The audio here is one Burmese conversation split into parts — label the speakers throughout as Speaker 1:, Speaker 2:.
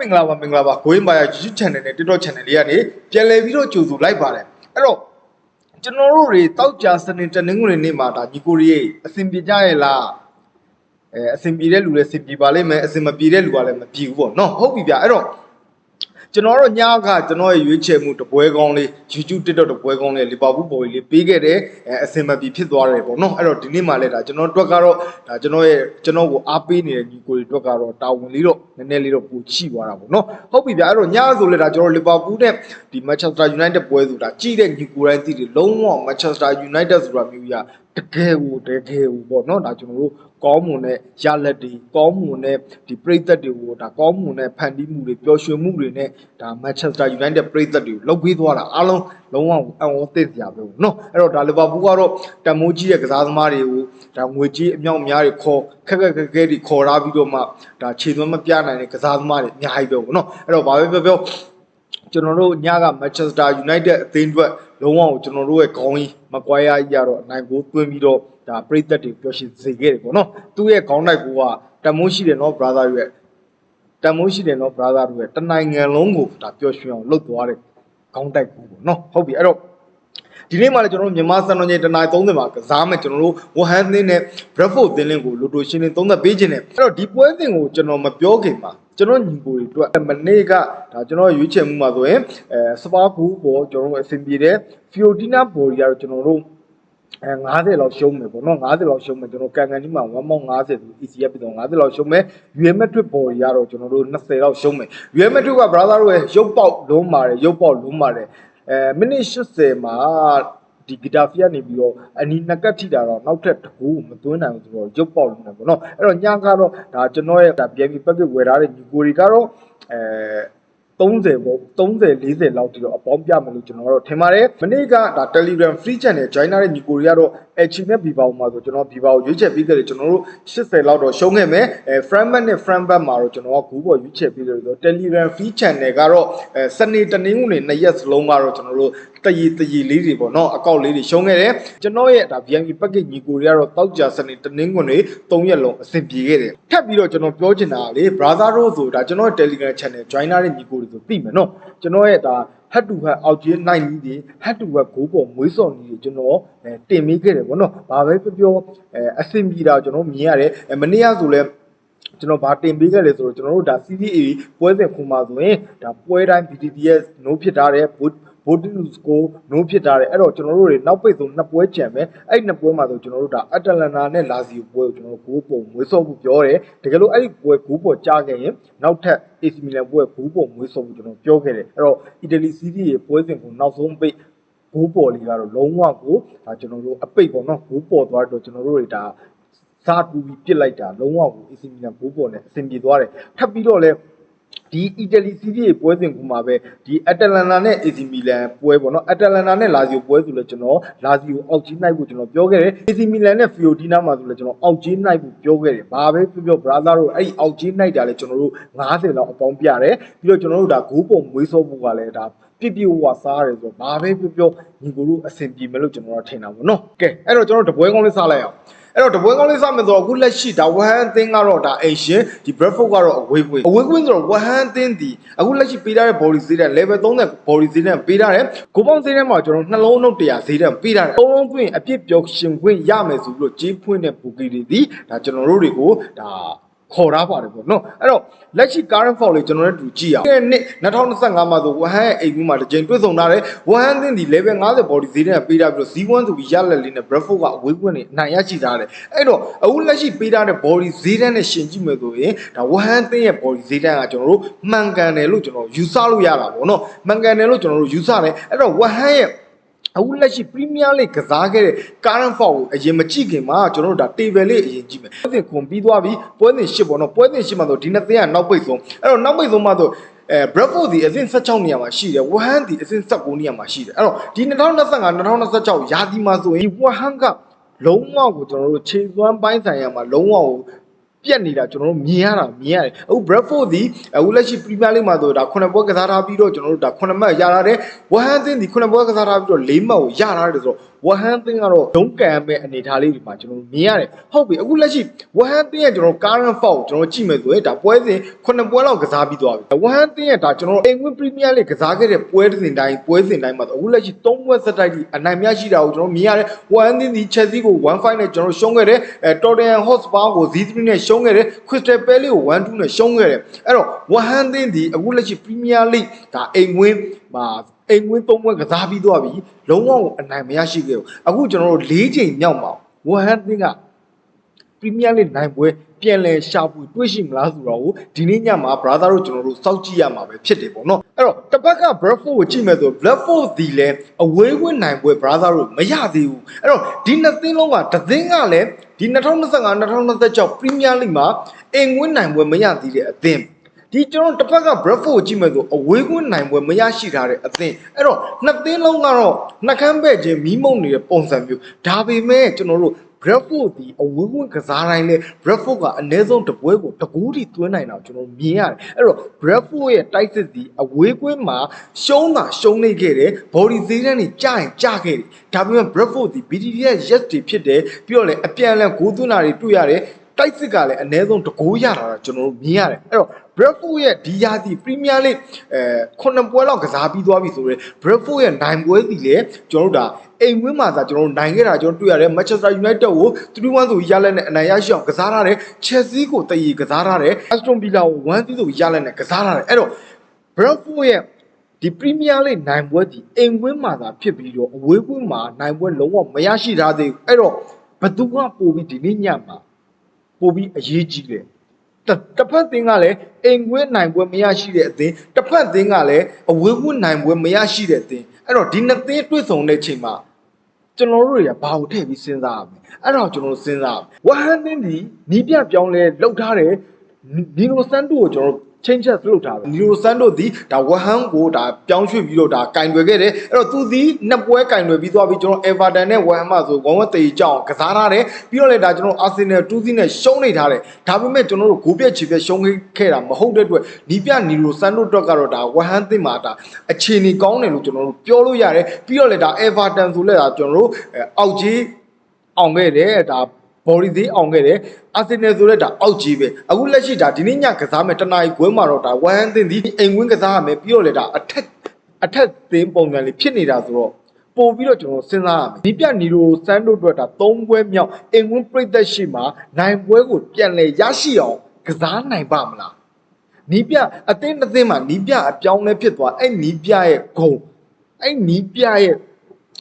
Speaker 1: မင်္ဂလာပါမင်္ဂလာပါကိုင်းပါရ YouTube channel နဲ့ TikTok channel လေးကနေပြန်လည်ပြီးတော့ကြိုဆိုလိုက်ပါတယ်အဲ့တော့ကျွန်တော်တို့တွေတောက်ကြစနေတနင်္ဂနွေနေ့မှာဒါညီကိုရီရဲ့အဆင်ပြေကြရဲ့လားအဲအဆင်ပြေတဲ့လူလည်းအဆင်ပြေပါလိမ့်မယ်အဆင်မပြေတဲ့လူကလည်းမပြေဘူးပေါ့နော်ဟုတ်ပြီဗျအဲ့တော့ ကျွန်တော်တို့ညကကျွန်တော်ရဲ့ရွေးချယ်မှုတပွဲကောင်းလေး YouTube TikTok တပွဲကောင်းလေးလီဗာပူးပေါ်လေးပေးခဲ့တယ်အဲအဆင်မပြေဖြစ်သွားတယ်ပေါ့နော်အဲ့တော့ဒီနေ့မှလည်းဒါကျွန်တော်တို့အတွက်ကတော့ဒါကျွန်တော်ရဲ့ကျွန်တော်ကိုအားပေးနေတဲ့ညီကိုတွေအတွက်ကတော့တာဝန်လေးတော့နည်းနည်းလေးတော့ပူချိသွားတာပေါ့နော်ဟုတ်ပြီဗျအဲ့တော့ညဆိုလည်းဒါကျွန်တော်လီဗာပူးနဲ့ဒီ Manchester United ပွဲဆိုတာကြီးတဲ့ညီကိုတိုင်းသိတယ်လုံးဝ Manchester United ဆိုတာမျိုးကြီးတကယ်ကိုတကယ်ကိုပေါ့နော်ဒါကျွန်တော်တို့ကောင်းမွန်တဲ့ရလက်တွေကောင်းမွန်တဲ့ဒီပရိသတ်တွေကိုဒါကောင်းမွန်တဲ့ဖန်တီးမှုတွေပျော်ရွှင်မှုတွေနဲ့ဒါ Manchester United ပရိသတ်တွေကိုလှုပ်ပေးသွားတာအားလုံးလုံးဝအံ့ဩသင့်စရာပဲပေါ့နော်အဲ့တော့ဒါလီဗာပူးကတော့တန်မိုးကြီးရဲ့ကစားသမားတွေကိုဒါငွေကြီးအမြောက်အများတွေခေါ်ခက်ခက်ခက်ခဲတွေခေါ်ထားပြီးတော့မှဒါခြေသွမ်းမပြနိုင်တဲ့ကစားသမားတွေအများကြီးပဲပေါ့နော်အဲ့တော့ဘာပဲပြောပြော ကျွန်တော်တို့ညက Manchester United အသင်းအတွက်လုံးဝကိုကျွန်တော်တို့ရဲ့ခေါင်းကြီးမကွာရကြီးကတော့အနိုင်ကိုသွင်းပြီးတော့ဒါပရိသတ်တွေပျော်ရွှင်စေခဲ့တယ်ပေါ့နော်သူ့ရဲ့ခေါင်းတိုက်ကတမိုးရှိတယ်နော် brother ရဲ့တမိုးရှိတယ်နော် brother တို့ရဲ့တနိုင်ငံလုံးကိုဒါပျော်ရွှင်အောင်လုပ်သွားတဲ့ခေါင်းတိုက်ကူပေါ့နော်ဟုတ်ပြီအဲ့တော့ဒီနေ့မှလည်းကျွန်တော်တို့မြန်မာစံတော်ချိန်တနား30မှာကစားမယ်ကျွန်တော်တို့ဝဟန်သင်းနဲ့ Bradford သင်းလင်းကိုလိုတိုရှင်းလင်းသုံးသက်ပေးခြင်းနဲ့အဲ့တော့ဒီပွဲစဉ်ကိုကျွန်တော်မပြောခင်မှာ ကျွန်တော်ညီကိုတွေအတွက်မနေ့ကဒါကျွန်တော်ရွေးချယ်မှုမှာဆိုရင်အဲစပါကူပေါ်ကျွန်တော်တို့အဆင်ပြေတဲ့ Fiorentina ဘော်ဒီကတော့ကျွန်တော်တို့အဲ90လောက်ရှုံးမယ်ပေါ့နော်90လောက်ရှုံးမယ်ကျွန်တော်ကန်ကန်ကြီးမှာ1.50ဆို ECF ပြီးတော့90လောက်ရှုံးမယ် Real Madrid ဘော်ဒီကတော့ကျွန်တော်တို့20လောက်ရှုံးမယ် Real Madrid က brother တို့ရဲ့ရုပ်ပေါက်လုံးပါတယ်ရုပ်ပေါက်လုံးပါတယ်အဲမိနစ်80မှာ ဒီဂီတာဖီကနေပြီးတော့အနီနှစ်ကတ်ထိတာတော့နောက်ထပ်တကူမသွင်းနိုင်ဘူးဆိုတော့ရုပ်ပေါက်လုံးတယ်ပေါ့နော်အဲ့တော့ညကတော့ဒါကျွန်တော်ရဲ့ဒါပြန်ပြီးပတ်သက်ဝယ်ထားတဲ့ညီကိုတွေကတော့အဲ30ပေါ့30 40လောက်တိတော့အပေါင်းပြမယ်လို့ကျွန်တော်ကတော့ထင်ပါတယ်မနေ့ကဒါ Telegram free channel join ထားတဲ့ညီကိုတွေကတော့ H နဲ့ Viva မှာဆိုကျွန်တော် Viva ကိုရွေးချယ်ပြီးခဲ့တယ်ကျွန်တော်တို့80လောက်တော့ရှုံးခဲ့မယ်အဲ Frankback နဲ့ Frankback မှာတော့ကျွန်တော်ကဂူးပေါ်ရွေးချယ်ပြီးတယ်ဆိုတော့ Telegram free channel ကတော့အဲစနေတနင်္ဂနွေနှစ်ရက်စလုံးကတော့ကျွန်တော်တို့တရီတရီလေးတွေပေါ့နော်အကောက်လေးတွေရှုံးခဲ့တယ်ကျွန်တော်ရဲ့ဒါ VIP package ညီကိုတွေကတော့တောက်ကြစနေတနင်္ဂနွေ3ရက်လုံးအဆင်ပြေခဲ့တယ်ထပ်ပြီးတော့ကျွန်တော်ပြောချင်တာကလေ brother တို့ဆိုဒါကျွန်တော်ရဲ့ Telegram channel join ထားတဲ့ညီကိုတွေဆိုသိမယ်နော်ကျွန်တော်ရဲ့ဒါ head to head အောက်ကြီးနိုင်ကြီးတွေ head to head ဂိုးပေါ်မွေးစော်ကြီးတွေကျွန်တော်အဲတင်မိခဲ့တယ်ပေါ့နော်ဘာပဲပြောပြောအဲအဆင်ပြေတာကျွန်တော်မြင်ရတယ်အဲမနေ့ကဆိုလဲကျွန်တော်ဗာတင်ပေးခဲ့လေဆိုတော့ကျွန်တော်တို့ဒါ CDA ပွဲစဉ်ခုမှဆိုရင်ဒါပွဲတိုင်း BTTS နိုးဖြစ်ထားတဲ့ဘုဘိုတူ စကိုနိုးဖြစ်ထားတယ်အဲ့တော့ကျွန်တော်တို့တွေနောက်ပိတ်ဆုံးနှစ်ပွဲကြံမယ်အဲ့နှစ်ပွဲမှာဆိုကျွန်တော်တို့ဒါအတလန်နာနဲ့လာစီပွဲကိုကျွန်တော်တို့ဂိုးပုံမွေးစောဖို့ပြောတယ်တကယ်လို့အဲ့ဒီပွဲဂိုးပေါ်ကြားခဲ့ရင်နောက်ထပ် AC Milan ပွဲဂိုးပုံမွေးစောဖို့ကျွန်တော်ပြောခဲ့တယ်အဲ့တော့ Italy Serie ရဲ့ပွဲစဉ်ကိုနောက်ဆုံးပိတ်ဂိုးပေါ်လေးကတော့လုံးဝကိုဒါကျွန်တော်တို့အပိတ်ပေါ့နော်ဂိုးပေါ်သွားတော့ကျွန်တော်တို့တွေဒါစားတူပြီးပြစ်လိုက်တာလုံးဝကို AC Milan ဂိုးပေါ်နဲ့အဆင်ပြေသွားတယ်ထပ်ပြီးတော့လည်း ဒီအီတလီစီးရီးရဲ့ပွဲစဉ်ကူမှာပဲဒီအတလန်နာနဲ့ AC Milan ပွဲပေါ့နော်အတလန်နာနဲ့လာဇီယိုပွဲဆိုလဲကျွန်တော်လာဇီယိုအောက်ကြီးနိုင်ဖို့ကျွန်တော်ပြောခဲ့တယ် AC Milan နဲ့ Fiorentina မှာဆိုလဲကျွန်တော်အောက်ကြီးနိုင်ဖို့ပြောခဲ့တယ်ဘာပဲပြောပြော brother တို့အဲ့ဒီအောက်ကြီးနိုင်တာလဲကျွန်တော်တို့90လောက်အပေါင်းပြတယ်ပြီးတော့ကျွန်တော်တို့ဒါဂိုးပုံမွေးစောဖို့ကလည်းဒါပြပြဝဝစားရတယ်ဆိုတော့ဘာပဲပြောပြောညီကိုတို့အဆင်ပြေမယ်လို့ကျွန်တော်တို့ထင်တာပေါ့နော်ကဲအဲ့တော့ကျွန်တော်တို့တပွဲကောင်းလေးစားလိုက်အောင် အဲ့တော့တပွဲကောင်းလေးစမယ်ဆိုတော့အခုလက်ရှိဒါဝဟန်အသင်းကတော့ဒါအိမ်ရှင်ဒီ Bradford ကတော့အဝေးကွင်းအဝေးကွင်းဆိုတော့ဝဟန်အသင်းဒီအခုလက်ရှိပေးထားတဲ့ body ဈေးတန်း level 30 body ဈေးတန်းပေးထားတယ်ကိုပေါင်းဈေးတန်းမှာကျွန်တော်နှလုံးနှုတ်100ဈေးတန်းပေးထားတယ်အုံလုံးကွင်းအပြစ်ပြောရှင်ခွင့်ရမယ်ဆိုပြီးတော့ကြေးဖွင့်တဲ့ဘူကီတွေဒီဒါကျွန်တော်တို့တွေကိုဒါ ခေါ်ထားပါတယ်ပေါ့နော်အဲ့တော့လက်ရှိ current form လေးကျွန်တော်တို့ကြည့်အောင်ဒီနှစ်2025မှာဆိုဝဟန်ရဲ့အိမ်ကူးမှာတစ်ချိန်တွေ့ဆုံထားတယ်ဝဟန်သင်းဒီ level 50 body ဈေးတန်းပေးထားပြီးတော့ Z1 ဆိုပြီးရလက်လေးနဲ့ Bradford ကအဝေးကွင်းနေအနိုင်ရရှိထားတယ်အဲ့တော့အခုလက်ရှိပေးထားတဲ့ body ဈေးတန်းနဲ့ရှင်ကြည့်မယ်ဆိုရင်ဒါဝဟန်သင်းရဲ့ body ဈေးတန်းကကျွန်တော်တို့မှန်ကန်တယ်လို့ကျွန်တော်ယူဆလို့ရတာပေါ့နော်မှန်ကန်တယ်လို့ကျွန်တော်တို့ယူဆတယ်အဲ့တော့ဝဟန်ရဲ့ အခုလက်ရှိ Premier League ကစားခဲ့တဲ့ current form ကိုအရင်မကြည့်ခင်မှာကျွန်တော်တို့ဒါ table လေးအရင်ကြည့်မယ်ပွဲစဉ်ခွန်ပြီးသွားပြီပွဲစဉ်ရှစ်ပေါ့နော်ပွဲစဉ်ရှစ်မှာဆိုဒီနှစ်သင်းကနောက်ပိတ်ဆုံးအဲ့တော့နောက်ပိတ်ဆုံးမှာဆိုအဲ Bradford ဒီအဆင့်16နေရာမှာရှိတယ် Wuhan ဒီအဆင့်19နေရာမှာရှိတယ်အဲ့တော့ဒီ2025 2026ရာသီမှာဆိုရင် Wuhan ကလုံးဝကိုကျွန်တော်တို့ခြေစွမ်းပိုင်းဆိုင်ရာမှာလုံးဝကို ပြက်နေတာကျွန်တော်တို့မြင်ရတာမြင်ရတယ်အခု Bradford ဒီအခုလက်ရှိ Premier League မှာဆိုဒါ9ပွဲကစားထားပြီးတော့ကျွန်တော်တို့ဒါ9မှတ်ရထားတယ်ဝဟန်သင်းဒီ9ပွဲကစားထားပြီးတော့4မှတ်ကိုရထားတယ်ဆိုတော့ဝဟန်သင်းကတော့ဒုံးကန်မဲ့အနေထားလေးဒီမှာကျွန်တော်တို့မြင်ရတယ်ဟုတ်ပြီအခုလက်ရှိဝဟန်သင်းရဲ့ကျွန်တော် current form ကိုကျွန်တော်ကြည့်မယ်ဆိုရင်ဒါပွဲစဉ်9ပွဲလောက်ကစားပြီးသွားပြီဝဟန်သင်းရဲ့ဒါကျွန်တော်အင်္ဂလိပ် Premier League ကစားခဲ့တဲ့ပွဲစဉ်တိုင်းပွဲစဉ်တိုင်းမှာဆိုအခုလက်ရှိ3ပွဲဆက်တိုက်ဒီအနိုင်ရရှိတာကိုကျွန်တော်မြင်ရတယ်ဝဟန်သင်းဒီ Chelsea ကို1-5နဲ့ကျွန်တော်ရှုံးခဲ့တယ်အဲ Tottenham Hotspur ကို0-3နဲ့ရှုံးခဲ့တယ် Crystal Palace ကို1-2နဲ့ရှုံးခဲ့တယ်အဲ့တော့ဝဟန်သင်းဒီအခုလက်ရှိ Premier League ဒါအိမ်ဝင်းမှာအိမ်ဝင်း၃ပွဲကစားပြီးသွားပြီလုံးဝအနိုင်မရရှိခဲ့ဘူးအခုကျွန်တော်တို့၄ချိန်မြောက်မှာဝဟန်သင်းက ပရီးမီးယားလိနိုင်ပွဲပြန်လည်ရှာဖွေတွေ့ရှိမလားဆိုတော့ဒီနေ့ညမှာ brother တို့ကျွန်တော်တို့စောင့်ကြည့်ရမှာပဲဖြစ်တယ်ပေါ့နော်အဲ့တော့တစ်ပတ်က Bradford ကိုကြည့်မယ်ဆို Bradford ဒီလဲအဝေးဝင်နိုင်ပွဲ brother တို့မရသေးဘူးအဲ့တော့ဒီနှစ်သင်းလုံးကတစ်သင်းကလည်းဒီ2025 2026 Premier League မှာအင်ဝင်းနိုင်ပွဲမရသေးတဲ့အသင်းဒီကျွန်တော်တစ်ဖက်က Bradford ကိုကြည့်မယ်ဆိုအဝေးကွင်းနိုင်ပွဲမရရှိထားတဲ့အသင်းအဲ့တော့နှစ်သင်းလုံးကတော့နှကမ်းပဲ့ခြင်းမီးမုံနေတဲ့ပုံစံမျိုးဒါပေမဲ့ကျွန်တော်တို့ Bradford ဒီအဝေးကွင်းကစားတိုင်းလဲ Bradford ကအနည်းဆုံးတစ်ပွဲကိုတကူးထိသွင်းနိုင်တာကိုကျွန်တော်မြင်ရတယ်အဲ့တော့ Bradford ရဲ့တိုက်စစ်ဒီအဝေးကွင်းမှာရှုံးတာရှုံးနေခဲ့တယ် body သေးတန်းတွေကြာရင်ကြာခဲ့တယ်ဒါပေမဲ့ Bradford ဒီ BTT ရဲ့ yes တွေဖြစ်တယ်ပြီးတော့လည်းအပြန်အလှန်ဂိုးသွင်းတာတွေတွေ့ရတယ် တိုက်စစ်ကလည်းအနည်းဆုံးတကိုးရတာတော့ကျွန်တော်တို့မြင်ရတယ်အဲ့တော့ Bradford ရဲ့ဒီယာတီ Premier League အဲခုနှစ်ပွဲလောက်ကစားပြီးသွားပြီဆိုတော့ Bradford ရဲ့နိုင်ပွဲစီလေကျွန်တော်တို့ဒါအိမ်ဝင်းမှာသာကျွန်တော်တို့နိုင်ခဲ့တာကျွန်တော်တွေ့ရတယ် Manchester United ကို3-1ဆိုရလက်နဲ့အနိုင်ရရှိအောင်ကစားထားတယ် Chelsea ကိုတည်ကစားထားတယ် Aston Villa ကို1-0ဆိုရလက်နဲ့ကစားထားတယ်အဲ့တော့ Bradford ရဲ့ဒီ Premier League နိုင်ပွဲဒီအိမ်ဝင်းမှာသာဖြစ်ပြီးတော့အဝေးကွင်းမှာနိုင်ပွဲလုံးဝမရရှိထားသေးဘူးအဲ့တော့ဘသူကပို့ပြီးဒီနေ့ညမှာ ပို့ပြီးအရေးကြီးတယ်တစ်တစ်ဖက်သင်းကလည်းအိမ်ကွင်းနိုင်ပွဲမရရှိတဲ့အသင်းတစ်ဖက်သင်းကလည်းအဝေးကွင်းနိုင်ပွဲမရရှိတဲ့အသင်းအဲ့တော့ဒီနှစ်သင်းတွေ့ဆုံတဲ့ချိန်မှာကျွန်တော်တို့တွေကဘာကိုထည့်ပြီးစဉ်းစားရမလဲအဲ့တော့ကျွန်တော်တို့စဉ်းစားရမယ်ဝဟန်သင်းဒီနီးပြပြောင်းလဲလောက်ထားတယ် နီနိုစန်တိုကိုကျွန်တော်တို့ချင်းချက်လုပ်ထားတယ်နီနိုစန်တိုဒီဒါဝဟန်ကိုဒါပြောင်းရွှေ့ပြီးတော့ဒါကင်တွယ်ခဲ့တယ်အဲ့တော့သူဒီနှစ်ပွဲကင်တွယ်ပြီးသွားပြီးကျွန်တော်အေဗာတန်နဲ့ဝဟန်မှာဆိုဝမ်ဝတ်တေးကြောင်းကစားထားတယ်ပြီးတော့လည်းဒါကျွန်တော်အာဆင်နယ်2စီးနဲ့ရှုံးနေထားတယ်ဒါပေမဲ့ကျွန်တော်တို့ဂိုးပြက်ချီပြက်ရှုံးခဲ့တာမဟုတ်တဲ့အတွက်နီးပြနီနိုစန်တိုအတွက်ကတော့ဒါဝဟန်သစ်မှာဒါအခြေအနေကောင်းတယ်လို့ကျွန်တော်တို့ပြောလို့ရတယ်ပြီးတော့လည်းဒါအေဗာတန်ဆိုလည်းဒါကျွန်တော်တို့အောက်ကြီးအောင်ခဲ့တယ်ဒါ body သေးအောင်ခဲ့တယ်အာဆင်နယ်ဆိုလည်းဒါအောက်ကြီးပဲအခုလက်ရှိဒါဒီနေ့ညကစားမယ်တနားရီခွဲမှာတော့ဒါဝမ်သင်းဒီအိမ်ဝင်းကစားရမယ်ပြီးတော့လည်းဒါအထက်အထက်သင်းပုံစံလေးဖြစ်နေတာဆိုတော့ပို့ပြီးတော့ကျွန်တော်စဉ်းစားရမယ်ဒီပြနီလိုစန်းတို့အတွက်ဒါ၃ပွဲမြောက်အိမ်ဝင်းပြိသက်ရှိမှာနိုင်ပွဲကိုပြန်လဲရရှိအောင်ကစားနိုင်ပါမလားနီးပြအသင်းတစ်သင်းမှာနီးပြအပြောင်းလဲဖြစ်သွားအဲ့နီးပြရဲ့ဂုံအဲ့နီးပြရဲ့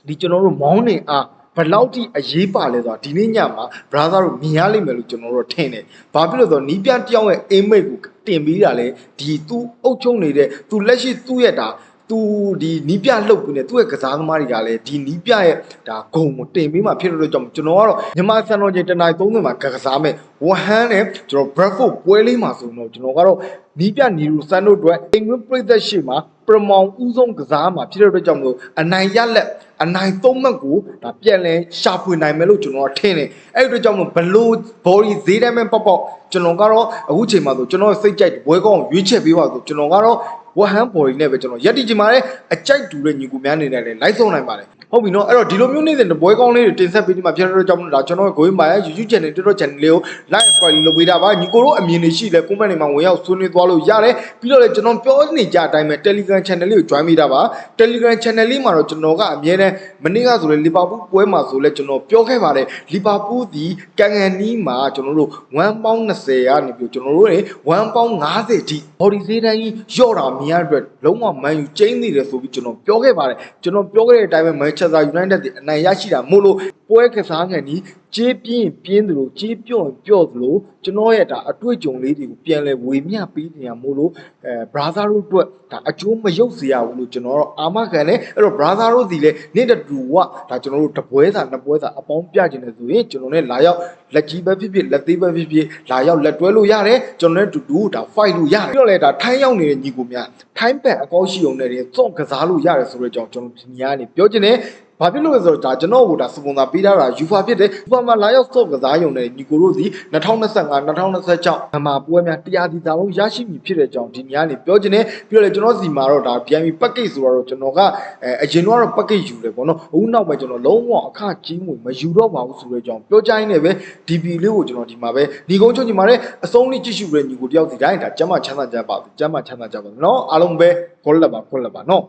Speaker 1: ဒီကျွန်တော်တို့မောင်းနေအား ဘယ်လောက်ထိအရေးပါလဲဆိုတာဒီနေ့ညမှာ brother တို့မြင်ရလိမ့်မယ်လို့ကျွန်တော်တို့ထင်တယ်။ဘာဖြစ်လို့လဲဆိုတော့နီးပြတယောက်ရဲ့ image ကိုတင်ပြီးတာလေဒီသူအုပ်ချုပ်နေတဲ့သူလက်ရှိသူ့ရဲ့ဒါ သူဒီနီးပြလှုပ်ပြီးနေသူ့ရဲ့ကစားသမားတွေကလည်းဒီနီးပြရဲ့ဒါဂုံကိုတင်ပြီးမှဖြစ်လို့ကြောင့်ကျွန်တော်ကတော့မြန်မာစံတော်ချိန်တနင်္လာ30မှာကစားမယ်ဝဟန်နဲ့ကျွန်တော် Bradford ပွဲလေးမှာဆိုတော့ကျွန်တော်ကတော့နီးပြနီရူစန်တို့အတွက်အင်္ဂလိပ်ပြည်သက်ရှိမှာပရမောင်ဦးဆုံးကစားမှာဖြစ်တဲ့အတွက်ကြောင့်မလို့အနိုင်ရလက်အနိုင်သုံးမှတ်ကိုဒါပြန်လဲရှာဖွေနိုင်မယ်လို့ကျွန်တော်ကထင်တယ်အဲ့ဒီအတွက်ကြောင့်မလို့ဘလို့ body ဈေးတမ်းမဲ့ပေါက်ပေါက်ကျွန်တော်ကတော့အခုချိန်မှာဆိုကျွန်တော်စိတ်ကြိုက်ဘွဲကောင်းရွေးချက်ပေးပါဆိုကျွန်တော်ကတော့ ဝဟန် body နဲ့ပဲကျွန်တော်ရက်တီချင်ပါတယ်အကြိုက်တူတဲ့ညီကူများအနေနဲ့လည်းလိုက်ဆုံးနိုင်ပါတယ်ဟုတ်ပြီနော်အဲ့တော့ဒီလိုမျိုးနေတဲ့ဘွဲကောင်းလေးတွေတင်ဆက်ပေးဒီမှာဖြစ်တဲ့အတွက်ကြောင့်မလို့ဒါကျွန်တော်ရဲ့ going by YouTube channel TikTok channel လေးကို like and subscribe လုပ်ပေးတာပါညီကိုတို့အမြင်တွေရှိလဲ comment တွေမှာဝင်ရောက်ဆွေးနွေးသွားလို့ရတယ်ပြီးတော့လည်းကျွန်တော်ပြောနေကြအတိုင်းပဲ Telegram channel လေးကို join ပေးတာပါ Telegram channel လေးမှာတော့ကျွန်တော်ကအမြဲတမ်းမနေ့ကဆိုလဲလီဗာပူးပွဲမှာဆိုလဲကျွန်တော်ပြောခဲ့ပါတယ်လီဗာပူးဒီကန်ကန်နီးမှာကျွန်တော်တို့1ပေါင်း20ကနေပြီးကျွန်တော်တို့တွေ1ပေါင်း90ထိ body ဈေးတန်းကြီးရော့တာမြင်ရတဲ့အတွက်လုံးဝ Man U ကျင်းနေတယ်ဆိုပြီးကျွန်တော်ပြောခဲ့ပါတယ်ကျွန်တော်ပြောခဲ့တဲ့အတိုင်းပဲ Manchester United ဒီအနိုင်ရရှိတာမို့လို့ပွဲကစားငံကြီးကြေးပြင်းပြင်းသလိုကြေးပြော့ပြော့သလိုကျွန်တော်ရဲ့ဒါအတွေ့အကြုံလေးတွေကိုပြန်လဲဝေမျှပေးနေရမို့လို့အဲ brother တို့အတွက်ဒါအကျိုးမရုပ်စေရဘူးလို့ကျွန်တော်တော့အာမခံတယ်အဲ့တော့ brother တို့ဒီလေနေ့တတူကဒါကျွန်တော်တို့တပွဲစာနှစ်ပွဲစာအပေါင်းပြခြင်းတယ်ဆိုရင်ကျွန်တော်နဲ့လာရောက်လက်ကြီးပဲဖြစ်ဖြစ်လက်သေးပဲဖြစ်ဖြစ်လာရောက်လက်တွဲလို့ရတယ်ကျွန်တော်နဲ့တူတူဒါ fight လို့ရတယ်ပြီးတော့လေဒါထိုင်းရောက်နေတဲ့ညီကိုများထိုင်းပက်အကောက်ရှိုံနဲ့တင်စော့ကစားလို့ရတယ်ဆိုတော့ကျွန်တော်ကျွန်တော်ဒီညကနေပြောချင်တယ် ဘာဖြစ်လို့လဲဆိုတော့ဒါကျွန်တော်ကဒါစပွန်ဆာပေးထားတာယူဖာဖြစ်တယ်ယူဖာမှာလာရောက်စော့ကစားရုံနဲ့ညီကိုတို့ဒီ2025 2026အမှာပွဲများတရားဒီသာလုံးရရှိပြီဖြစ်တဲ့ကြောင်းဒီညနေပြောချင်တယ်ပြီးတော့လေကျွန်တော်စီမှာတော့ဒါ BMI package ဆိုတော့ကျွန်တော်ကအဲအရင်တော့ package ယူတယ်ပေါ့နော်အခုနောက်ပိုင်းကျွန်တော်လုံးဝအခကြီးငွေမယူတော့ပါဘူးဆိုတဲ့ကြောင်းပြောကြရင်းနဲ့ပဲ DB လေးကိုကျွန်တော်ဒီမှာပဲညီကုန်းချုပ်ညီမှာလည်းအဆုံးလေးကြည့်ရှုရတဲ့ညီကိုတယောက်စီတိုင်းဒါကျမ်းမချမ်းသာကြပါဘူးကျမ်းမချမ်းသာကြပါဘူးနော်အားလုံးပဲခေါ်လက်ပါခေါ်လက်ပါနော်